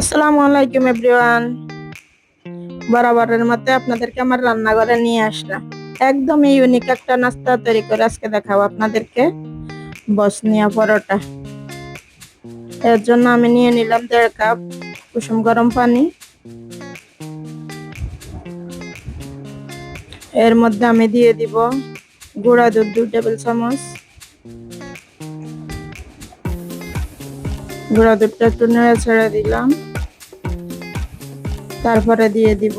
আসসালামু আলাইকুম, এভরিওয়ান। বরাবরের মতে আপনাদেরকে আমার রান্নাঘরে নিয়ে আসলাম। একদমই ইউনিক একটা নাস্তা তৈরি করে আজকে দেখাবো আপনাদেরকে, বসনিয়া পরোটা। এর জন্য আমি নিয়ে নিলাম দেড় কাপ কুসুম গরম পানি। এর মধ্যে আমি দিয়ে দিব গুঁড়া দুধ দু টেবিল চামচ। গুঁড়া দুধটা একটু নেড়ে ছেড়ে দিলাম। তারপরে দিয়ে দিব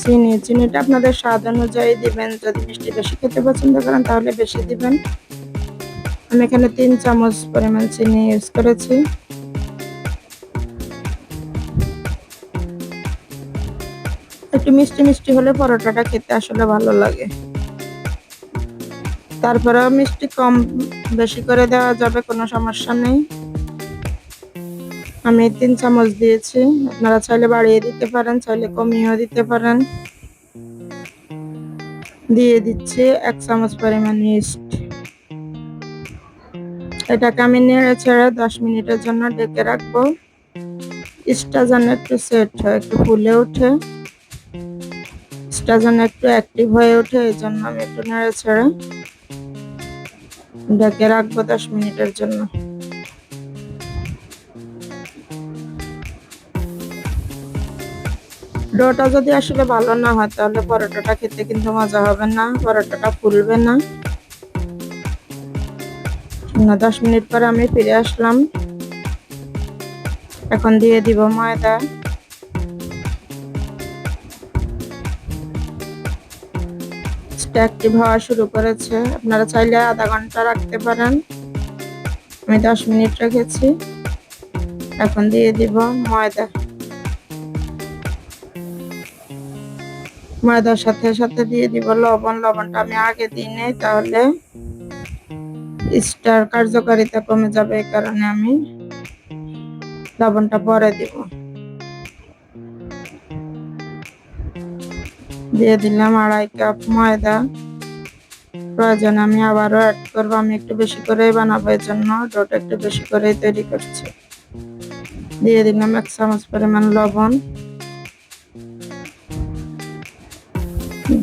চিনি। চিনিটা আপনাদের স্বাদ অনুযায়ী দিবেন। যদি মিষ্টি বেশি খেতে পছন্দ করেন তাহলে বেশি দিবেন। আমি এখানে তিন চামচ পরিমাণ চিনি ইউজ করেছি। একটু মিষ্টি মিষ্টি হলে পরোটাটা খেতে আসলে ভালো লাগে। তারপরে মিষ্টি কম বেশি করে দেওয়া যাবে, কোনো সমস্যা নেই। আমি তিন চামচ দিয়েছি। আপনারা চাইলে বাড়িয়ে দিতে পারেন, চাইলে কমিয়েও দিতে পারেন। দিয়ে দিচ্ছি এক চামচ পরিমাণ ইস্ট এটাকে আমি নেড়ে ছেড়ে দশ মিনিটের জন্য ডেকে রাখব। ইস্টা যেন একটু সেট হয়, একটু ফুলে ওঠে। ইস্টা যেন একটু অ্যাক্টিভ হয়ে ওঠে, এই জন্য আমি একটু নেড়ে ছেড়ে ডেকে রাখব দশ মিনিটের জন্য। ডোটা যদি আসলে ভালো না হয়, তাহলে পরোটাটা খেতে কিন্তু মজা হবে না, পরোটাটা ফুলবে না। দশ মিনিট পরে আমি ফিরে আসলাম। এখন দিয়ে দিব ময়দা। অ্যাক্টিভ হওয়া শুরু করেছে। আপনারা চাইলে আধা ঘণ্টা রাখতে পারেন। আমি দশ মিনিট রেখেছি। এখন দিয়ে দিব ময়দা। ময়দার সাথে সাথে দিয়ে দিব লবণ। লবণটা আমি আগে দিই নেই, তাহলে স্টার কার্যকারিতা কমে যাবে এই কারণে আমি লবণটা পরে দিব। দিয়ে দিলাম আড়াই কাপ ময়দা। প্রয়োজন আমি আবারও অ্যাড করব, আমি একটু বেশি করেই বানাবো এর জন্য ডোটা একটু বেশি করেই তৈরি করছি। দিয়ে দিলাম এক চামচ পরিমাণ লবণ।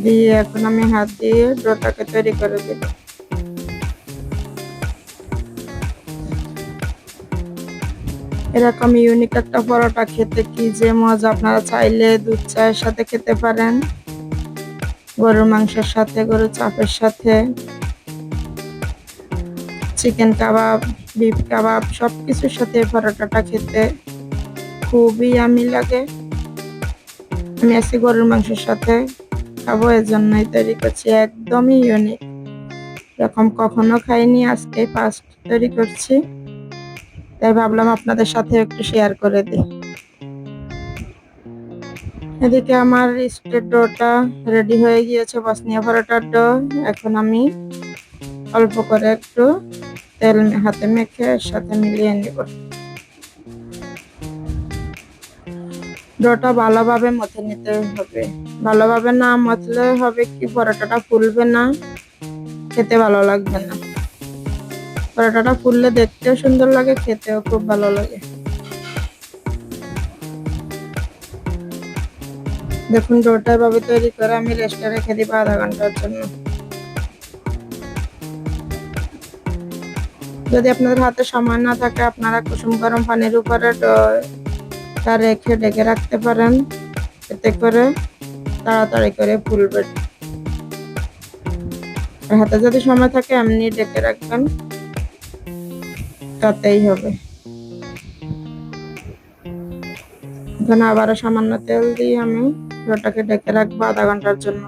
দিয়ে এখন আমি হাত দিয়ে ডোটাকে তৈরি করে দিব এরকম ইউনিক একটা পরোটা খেতে কি যে মজা, আপনারা চাইলে দুধ চায়ের সাথে খেতে পারেন, গরুর মাংসের সাথে, গরুর চাপের সাথে চিকেন কাবাব বিফ কাবাব সব কিছুর সাথে পরোটাটা খেতে খুবই আমি লাগে। আমি আজকে গরুর মাংসের সাথে। খাব এর জন্যই তৈরি করছি, একদমই ইউনিক এরকম কখনো খাইনি আজকে ফার্স্ট তৈরি করছি। তাই ভাবলাম আপনাদের সাথে একটু শেয়ার করে দিই। এদিকে আমার স্টেট ডোটা রেডি হয়ে গিয়েছে, বসনিয়া পরোটার ডো। এখন আমি অল্প করে একটু তেল হাতে মেখে সাথে মিলিয়ে নিব। ডোটা ভালোভাবে মথে নিতে হবে। ভালোভাবে না মথলে হবে কি? পরোটাটা ফুলবে না। খেতে ভালো লাগবে না। পরোটাটা ফুললে দেখতেও সুন্দর লাগে, খেতেও খুব ভালো লাগে। দেখুন, ডোটা এভাবে তৈরি করে আমি রেস্টে রেখে দিব আধা ঘণ্টার জন্য। যদি আপনাদের হাতে সময় না থাকে, আপনারা কুসুম গরম পানির উপরে ডোটা রেখে ডেকে রাখতে পারেন। এতে করে তাড়াতাড়ি করে ফুলবে। হাতে যদি সময় থাকে, এমনি ডেকে রাখবেন। তাতেই হবে। এখানে আবারও সামান্য তেল দিয়ে আমি ওটাকে ডেকে রাখব আধা ঘণ্টার জন্য।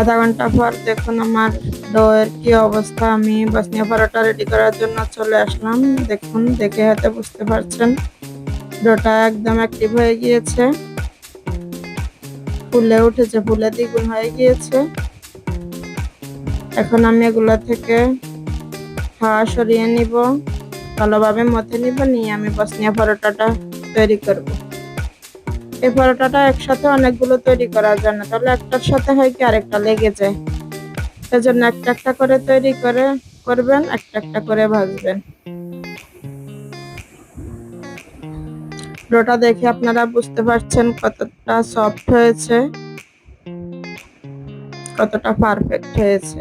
আধা ঘণ্টা পর দেখুন আমার ডোয়ের কি অবস্থা। আমি বসনিয়া পরোটা রেডি করার জন্য চলে আসলাম। দেখুন, দেখে হয়তো বুঝতে পারছেন। ডোটা একদম অ্যাক্টিভ হয়ে গিয়েছে। ফুলে উঠেছে, ফুলে দ্বিগুণ হয়ে গিয়েছে। এখন আমি এগুলা থেকে হাওয়া সরিয়ে নিব। ভালোভাবে মথে নিব, নিয়ে আমি বসনিয়া পরোটাটা তৈরি করব। এই পরোটাটা একসাথে অনেকগুলো তৈরি করা যায় না তাহলে একটার সাথে হয় কি আরেকটা লেগে যায়। সেজন্য একটা একটা করে তৈরি করে করবেন, একটা একটা করে ভাজবেন। পুরোটা দেখে আপনারা বুঝতে পারছেন কতটা সফট হয়েছে, কতটা পারফেক্ট হয়েছে।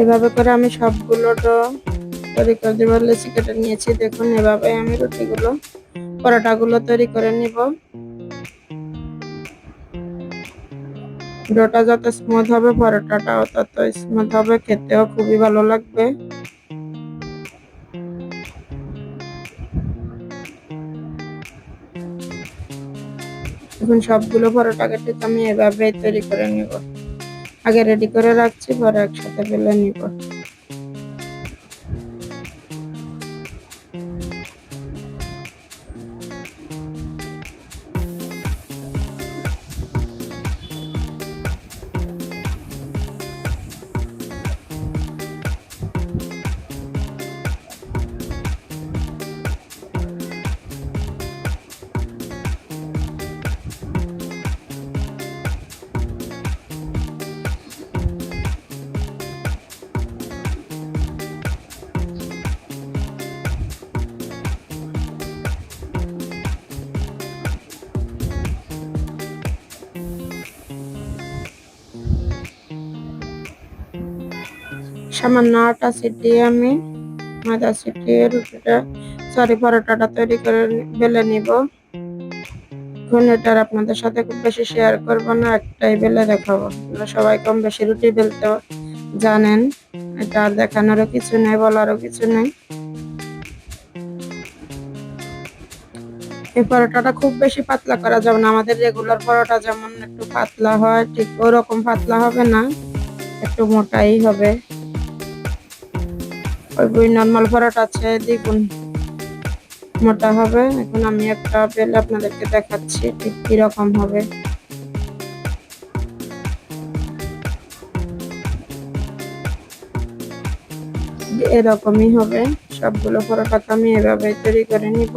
এভাবে করে আমি সবগুলো তৈরি করে দেবো, লেচি কেটে নিয়েছি। দেখুন, এভাবে আমি রুটিগুলো, পরোটাগুলো তৈরি করে নিব। ডোটা যত স্মুথ হবে, পরোটাটাও তত স্মুথ হবে, খেতেও খুবই ভালো লাগবে। এখন সবগুলো পরোটা কেটে আমি এভাবেই তৈরি করে নিব। আগে রেডি করে রাখছি পরে একসাথে বেলে নিব। সামান্য আটা ছিটিয়ে আমি ময়দা ছিটিয়ে রুটিটা, সরি, পরোটাটা তৈরি করে বেলে নিব। এখন এটার আপনাদের সাথে খুব বেশি শেয়ার করব না, একটাই বেলে দেখাবো। আপনারা সবাই কম বেশি রুটি বেলতে জানেন, এটা দেখানোরও কিছু নেই, বলারও কিছু নেই। এই পরোটাটা খুব বেশি পাতলা করা যাবে না, আমাদের রেগুলার পরোটা যেমন একটু পাতলা হয়, ঠিক ওরকম পাতলা হবে না, একটু মোটাই হবে। ওই নর্মাল পরোটা আছে, দ্বিগুণ মোটা হবে। এখন আমি একটা পেলে আপনাদেরকে দেখাচ্ছি, ঠিক কীরকম হবে। এরকমই হবে, সবগুলো পরোটা আমি এভাবে তৈরি করে নিব।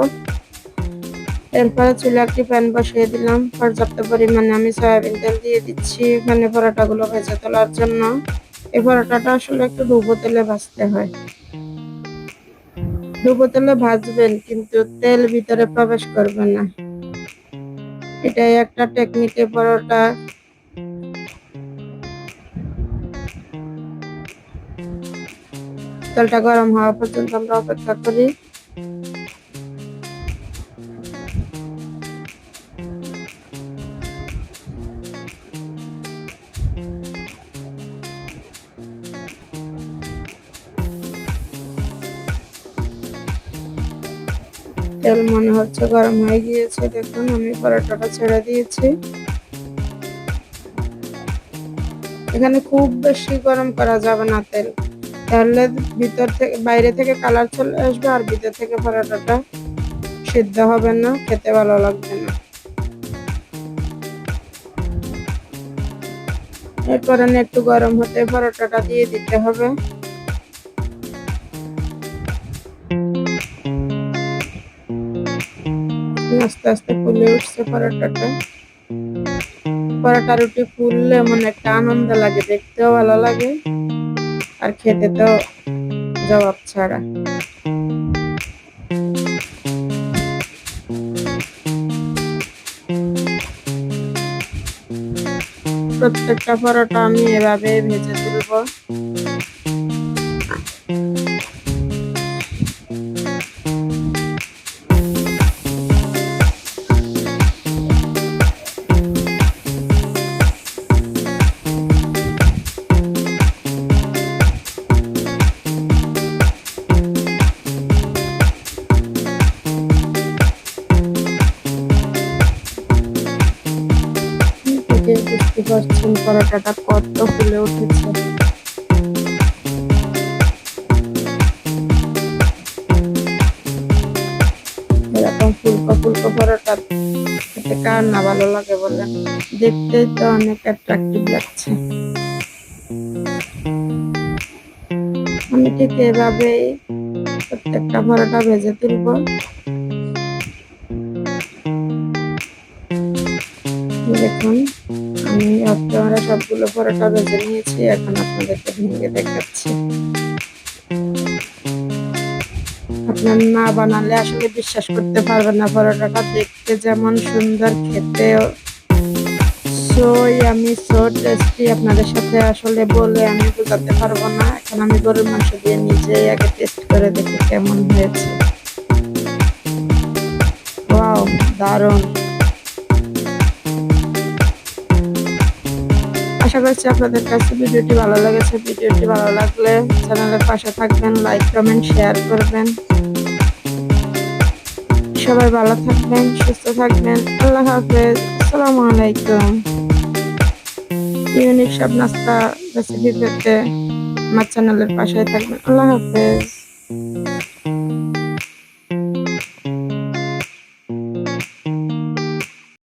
এরপরে চুলে একটি প্যান বসিয়ে দিলাম। পর্যাপ্ত পরিমাণে আমি সয়াবিন তেল দিয়ে দিচ্ছি। এখানে পরোটাগুলো ভেজে তোলার জন্য। এই পরোটাটা আসলে একটু ডুবো তেলে ভাজতে হয়। ডুবো তেলে ভাজবেন, কিন্তু তেল ভিতরে প্রবেশ করবে না। এটাই একটা টেকনিক টেকনিকে পরোটা। তেলটা গরম হওয়া পর্যন্ত আমরা অপেক্ষা করি। তেল মনে হচ্ছে গরম হয়ে গিয়েছে। দেখুন, আমি পরোটাটা ছেড়ে দিয়েছি। এখানে খুব বেশি গরম করা যাবে না তেল। তাহলে ভিতর থেকে, বাইরে থেকে কালার চলে আসবে আর ভিতর থেকে পরোটাটা সিদ্ধ হবে না, খেতে ভালো লাগবে না। এরপরে একটু গরম হতে পরোটাটা দিয়ে দিতে হবে। আস্তে আস্তে ফুলে উঠছে পরোটাটা। পরোটা রুটি ফুললে এমন একটা আনন্দ লাগে, দেখতেও ভালো লাগে, আর খেতে তো জবাব ছাড়া। প্রত্যেকটা পরোটা আমি এভাবে ভেজে তুলব। দেখুন পরোটাটা কত ফুলে উঠেছে। এরকম ফুলকো ফুলকো পরোটা খেতে কার না ভালো লাগে বলেন দেখতেই তো অনেক অ্যাট্রাকটিভ লাগছে। আমি ঠিক এভাবেই প্রত্যেকটা পরোটা ভেজে তুলবো। দেখুন, আমি আপনারা সবগুলো পরোটা ভেজে নিয়েছি, এখন আপনাদেরকে ভেঙে দেখাচ্ছি। আপনার না বানালে আসলে বিশ্বাস করতে পারবেন না পরোটাটা দেখতে যেমন সুন্দর খেতে সই আমি সো টেস্টি আপনাদের সাথে আসলে বলে আমি বোঝাতে পারব না। এখন আমি গরুর মাংস দিয়ে নিজেই আগে টেস্ট করে দেখি কেমন হয়েছে। ওয়াও দারুণ। আশা করছি আপনাদের কাছে ভিডিওটি ভালো লেগেছে। ভিডিওটি ভালো লাগলে চ্যানেলের পাশে থাকবেন, লাইক, কমেন্ট, শেয়ার করবেন। সবাই ভালো থাকবেন, সুস্থ থাকবেন। আল্লাহ হাফেজ। আসসালামু আলাইকুম। ইউনিক সব নাস্তা রেসিপি পেতে আমার চ্যানেলের পাশে থাকবেন। আল্লাহ হাফেজ।